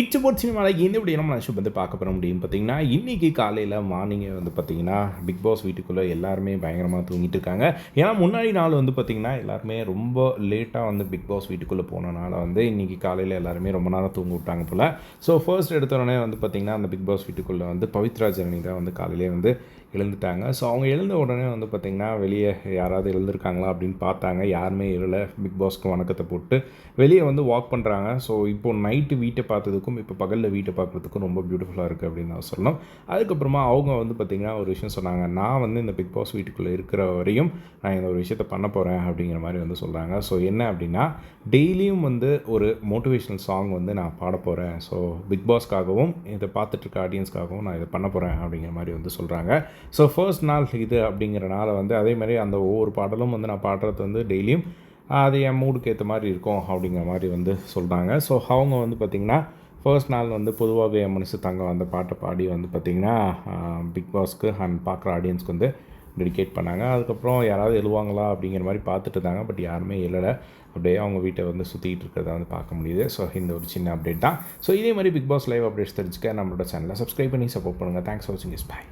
It's boat சினிமாவில் இந்த இப்படி நம்ம நினச்சி வந்து பார்க்க போகிற முடியும் பார்த்தீங்கன்னா இன்றைக்கி காலையில் மார்னிங்கே வந்து பார்த்தீங்கன்னா பிக் பாஸ் வீட்டுக்குள்ளே எல்லாருமே பயங்கரமாக தூங்கிட்டு இருக்காங்க. ஏன்னா முன்னாடி நாள் வந்து பார்த்திங்கன்னா எல்லாருமே ரொம்ப லேட்டாக வந்து பிக் பாஸ் வீட்டுக்குள்ளே போனனால வந்து இன்றைக்கி காலையில் எல்லாருமே ரொம்ப நேரம் தூங்க விட்டாங்க போல். ஸோ ஃபர்ஸ்ட் எடுத்தோடனே வந்து பார்த்திங்கன்னா அந்த பிக் பாஸ் வீட்டுக்குள்ளே வந்து பவித்ரா ஜெர்னி தான் வந்து காலையிலே வந்து எழுந்துட்டாங்க ஸோ அவங்க எழுந்த உடனே வந்து பார்த்திங்கன்னா வெளியே யாராவது எழுந்திருக்காங்களா அப்படின்னு பார்த்தாங்க. யாருமே எழுல பிக் பாஸ்க்கு வணக்கத்தை போட்டு வெளியே வந்து வாக் பண்ணுறாங்க ஸோ இப்போ நைட்டு வீட்டை பார்த்ததுக்கும் இப்போ பகலில் வீட்டை பார்க்குறதுக்கும் ரொம்ப பியூட்டிஃபுல்லாக இருக்குது அப்படின்னு நான் சொல்லணும். அதுக்கப்புறமா அவங்க வந்து பார்த்திங்கன்னா ஒரு விஷயம் சொன்னாங்க. நான் வந்து இந்த பிக் பாஸ் வீட்டுக்குள்ளே இருக்கிற வரையும் நான் இந்த ஒரு விஷயத்த பண்ண போகிறேன் அப்படிங்கிற மாதிரி வந்து சொல்கிறாங்க ஸோ என்ன அப்படின்னா டெய்லியும் வந்து ஒரு மோட்டிவேஷ்னல் சாங் வந்து நான் பாட போகிறேன் ஸோ பிக் பாஸ்க்காகவும் இதை பார்த்துட்ருக்க ஆடியன்ஸ்க்காகவும் நான் இதை பண்ண போகிறேன் அப்படிங்கிற மாதிரி வந்து சொல்கிறாங்க ஸோ ஃபர்ஸ்ட் நாள் இது அப்படிங்கிறனால வந்து அதே மாதிரி அந்த ஒவ்வொரு பாடலும் வந்து நான் பாடுறது வந்து டெய்லியும் அது என் மூடுக்கு ஏற்ற மாதிரி இருக்கும் அப்படிங்கிற மாதிரி வந்து சொல்கிறாங்க ஸோ அவங்க வந்து பார்த்திங்கன்னா ஃபர்ஸ்ட் நாள் வந்து பொதுவாகவே என் மனசு தங்க அந்த பாட்டை பாடி வந்து பார்த்திங்கன்னா பிக் பாஸ்க்கு அண்ட் பார்க்குற ஆடியன்ஸ்க்கு வந்து டெடிகேட் பண்ணாங்க. அதுக்கப்புறம் யாராவது எழுவாங்களா அப்படிங்கிற மாதிரி பார்த்துட்டு இருந்தாங்க. பட் யாருமே இல்லை அப்படியே அவங்க வீட்டை வந்து சுற்றிக்கிட்டு இருக்கிறத வந்து பார்க்க முடியுது. ஸோ இந்த ஒரு சின்ன அப்டேட் தான். ஸோ இதே மாதிரி பிக் பாஸ் லைவ் அப்டேட்ஸ் தெரிஞ்சுக்க நம்மளோட சேனலை சப்ஸ்கிரைப் பண்ணி சப்போர்ட் பண்ணுங்கள் தேங்க்ஸ் ஃபார் வாட்சிங் இஸ் பாய்